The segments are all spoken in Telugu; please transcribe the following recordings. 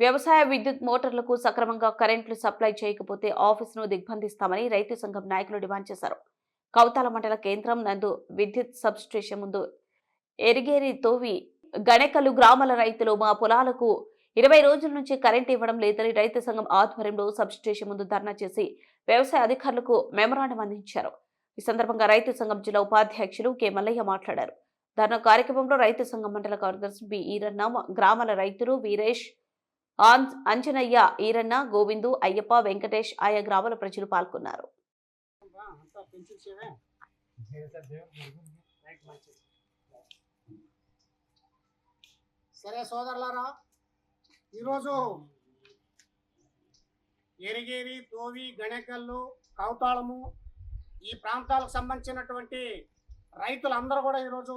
వ్యవసాయ విద్యుత్ మోటార్లకు సక్రమంగా కరెంట్లు సప్లై చేయకపోతే ఆఫీసును దిగ్బంధిస్తామని రైతు సంఘం నాయకులు డిమాండ్ చేశారు. కౌతాల మండల కేంద్రం నందు విద్యుత్ సబ్ స్టేషన్ ముందు ఎరిగేరి తోవి గణెకలు గ్రామాల రైతులు మా పొలాలకు ఇరవై రోజుల నుంచి కరెంట్ ఇవ్వడం లేదని రైతు సంఘం ఆధ్వర్యంలో సబ్ స్టేషన్ ముందు ధర్నా చేసి వ్యవసాయ అధికారులకు మెమరాండం అందించారు. ఈ సందర్భంగా రైతు సంఘం జిల్లా ఉపాధ్యక్షులు కె. మల్లయ్య మాట్లాడారు. ధర్నా కార్యక్రమంలో రైతు సంఘం మండల కార్యదర్శి బి. ఈరన్న గ్రామాల రైతులు వీరేష్ అంజనయ్య ఈరన్న గోవిందు అయ్యప్ప వెంకటేష్ ఆయా గ్రామాల ప్రజలు పాల్గొన్నారు. సరే సోదరులారా ఈరోజు ఎరిగేరి తోవి గణకల్లు కౌతాళము ఈ ప్రాంతాలకు సంబంధించినటువంటి రైతులందరూ కూడా ఈరోజు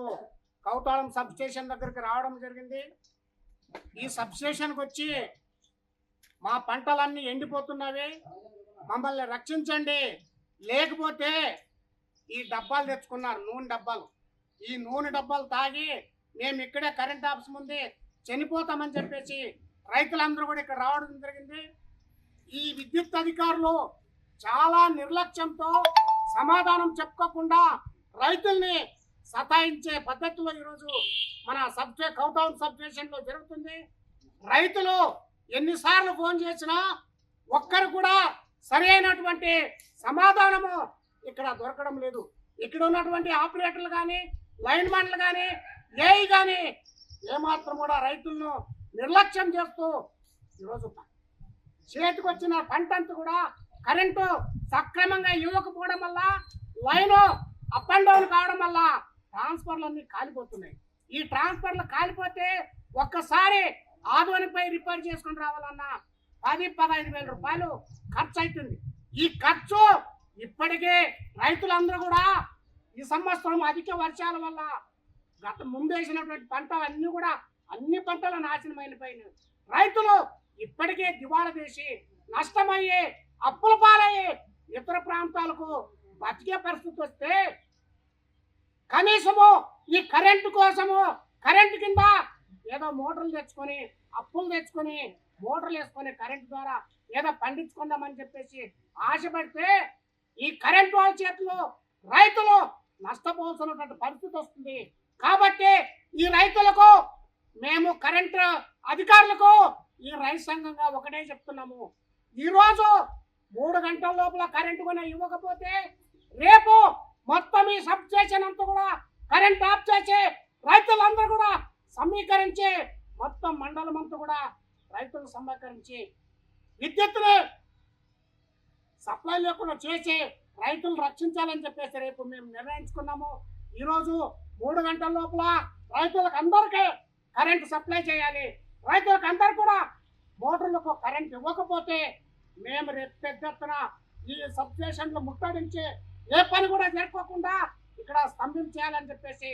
కౌతాళం సబ్ స్టేషన్ దగ్గరికి రావడం జరిగింది. ఈ సబ్ స్టేషన్కి వచ్చి మా పంటలన్నీ ఎండిపోతున్నవి. మమ్మల్ని రక్షించండి. లేకపోతే ఈ డబ్బాలు తెచ్చుకున్నారు నూనె డబ్బాలు. ఈ నూనె డబ్బాలు తాగి మేము ఇక్కడే కరెంట్ ఆఫీస్ ముందే చనిపోతామని చెప్పేసి రైతులందరూ కూడా ఇక్కడ రావడం జరిగింది. ఈ విద్యుత్ అధికారులు చాలా నిర్లక్ష్యంతో సమాధానం చెప్పుకోకుండా రైతుల్ని సతాయించే పద్ధతిలో ఈరోజు మన సబ్జెక్ట్ కౌటౌన్ సబ్ జరుగుతుంది. రైతులు ఎన్నిసార్లు ఫోన్ చేసినా ఒక్కరు కూడా సరైనటువంటి సమాధానము ఇక్కడ దొరకడం లేదు. ఇక్కడ ఉన్నటువంటి ఆపరేటర్లు కానీ లైన్ మ్యాన్లు కానీ ఏఐ కానీ ఏమాత్రం కూడా రైతులను నిర్లక్ష్యం చేస్తూ ఈరోజు చేతికి వచ్చిన పంట అంతా కూడా కరెంటు సక్రమంగా ఇవ్వకపోవడం వల్ల లైన్ అప్ అండ్ డౌన్ కావడం వల్ల ట్రాన్స్ఫర్లు అన్నీ కాలిపోతున్నాయి. ఈ ట్రాన్స్ఫర్లు కాలిపోతే ఒక్కసారి ఆధోనిపై రిపేర్ చేసుకొని రావాలన్నా పది పదహైదు వేల రూపాయలు ఖర్చు అవుతుంది ఈ ఖర్చు ఇప్పటికే రైతులందరూ కూడా ఈ సంవత్సరం అధిక వర్షాల వల్ల గత ముందేసినటువంటి పంటలు అన్నీ కూడా అన్ని పంటలు పైన రైతులు ఇప్పటికే దివాళా తీసి నష్టమయ్యే అప్పుల పాలయ్యే ఇతర ప్రాంతాలకు బతికే పరిస్థితి వస్తే కనీసము ఈ కరెంటు కోసము కరెంటు కింద ఏదో మోటార్లు తెచ్చుకొని అప్పులు తెచ్చుకొని మోటార్లు వేసుకొని కరెంటు ద్వారా ఏదో పండించుకుందామని చెప్పేసి ఆశపడితే ఈ కరెంటు వాళ్ళ చేతిలో రైతులు నష్టపోవాల్సినటువంటి పరిస్థితి వస్తుంది. కాబట్టి ఈ రైతులకు మేము కరెంటు అధికారులకు ఈ రైతు సంఘంగా ఒకటే చెప్తున్నాము. ఈరోజు మూడు గంటల లోపల కరెంటు కొని ఇవ్వకపోతే రేపు మొత్తం ఈ సబ్ స్టేషన్ అంతా కూడా కరెంట్ ఆఫ్ చేసి రైతులందరూ కూడా సమీకరించి మొత్తం మండలం అంతా కూడా రైతులు సమీకరించి విద్యుత్తును సప్లై లేకుండా చేసి రైతులు రక్షించాలని చెప్పేసి రేపు మేము నిర్ణయించుకున్నాము. ఈరోజు మూడు గంటల లోపల రైతులకు అందరికీ కరెంటు సప్లై చేయాలి. రైతులకు అందరు కూడా మోటార్లకు కరెంట్ ఇవ్వకపోతే మేము రేపు పెద్ద ఎత్తున ఈ సబ్స్టేషన్లు ముట్టడించి ఏ పని కూడా జరుపుకోకుండా ఇక్కడ స్తంభించాలని చేయాలని చెప్పేసి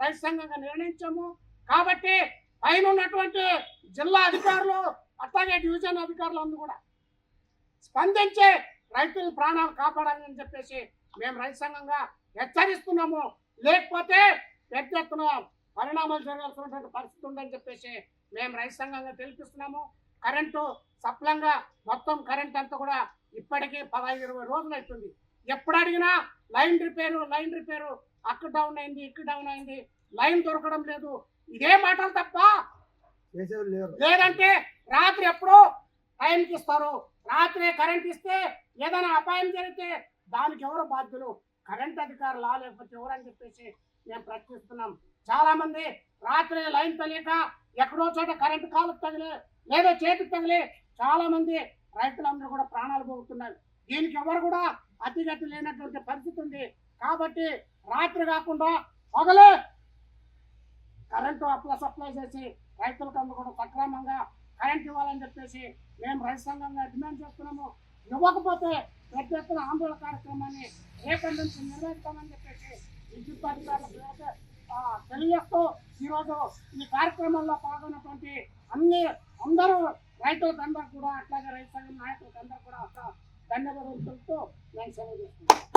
రైతు సంఘంగా నిర్ణయించాము. కాబట్టి పైన ఉన్నటువంటి జిల్లా అధికారులు అట్లాగే డివిజన్ అధికారులు అందరూ కూడా స్పందించి రైతుల ప్రాణాలు కాపాడాలని చెప్పేసి మేము రైతు సంఘంగా హెచ్చరిస్తున్నాము. లేకపోతే పెద్ద ఎత్తున పరిణామాలు జరగాల్సినటువంటి పరిస్థితి ఉందని చెప్పేసి మేము రైతు సంఘంగా తెలిపిస్తున్నాము. కరెంటు సప్లంగా మొత్తం కరెంట్ అంతా కూడా ఇప్పటికీ పదహైదు ఇరవై రోజులు అవుతుంది ఎప్పుడు అడిగినా లైన్ రిపేరు లైన్ రిపేరు అక్కడ డౌన్ అయింది ఇక్కడ డౌన్ అయింది లైన్ దొరకడం లేదు. ఇదే మాటలు తప్ప లేదంటే రాత్రి ఎప్పుడో టైంకి ఇస్తారు. రాత్రి కరెంట్ ఇస్తే ఏదైనా అపాయం జరిగితే దానికి ఎవరు బాధ్యులు? కరెంట్ అధికారులా? లేకపోతే ఎవరని చెప్పేసి మేము ప్రశ్నిస్తున్నాం. చాలా మంది రాత్రి లైన్ తెలియక ఎక్కడో చోట కరెంట్ కాలుకు తగిలి లేదా చేతికి తగిలి చాలా మంది రైతులందరూ కూడా ప్రాణాలు పోతున్నారు దీనికి ఎవరు కూడా అతిగతి లేనటువంటి పరిస్థితి ఉంది. కాబట్టి రాత్రి కాకుండా పగలే కరెంటు అప్లై సప్లై చేసి రైతులకు అందరూ కూడా సక్రమంగా కరెంట్ ఇవ్వాలని చెప్పేసి మేము రైతు సంఘంగా డిమాండ్ చేస్తున్నాము. ఇవ్వకపోతే పెద్ద ఎత్తున ఆందోళన కార్యక్రమాన్ని రేపటి నుంచి నిర్వహిస్తామని చెప్పేసి విద్యుత్ అధికారులకు తెలియజేస్తూ ఈరోజు ఈ కార్యక్రమంలో పాల్గొన్నటువంటి అన్ని అందరూ రైతులకు అందరూ కూడా అట్లాగే రైతు సంఘం నాయకులకు అందరూ కూడా ధన్యవాదాలు తెలుపుతూ నేను సెలవు చేస్తున్నాను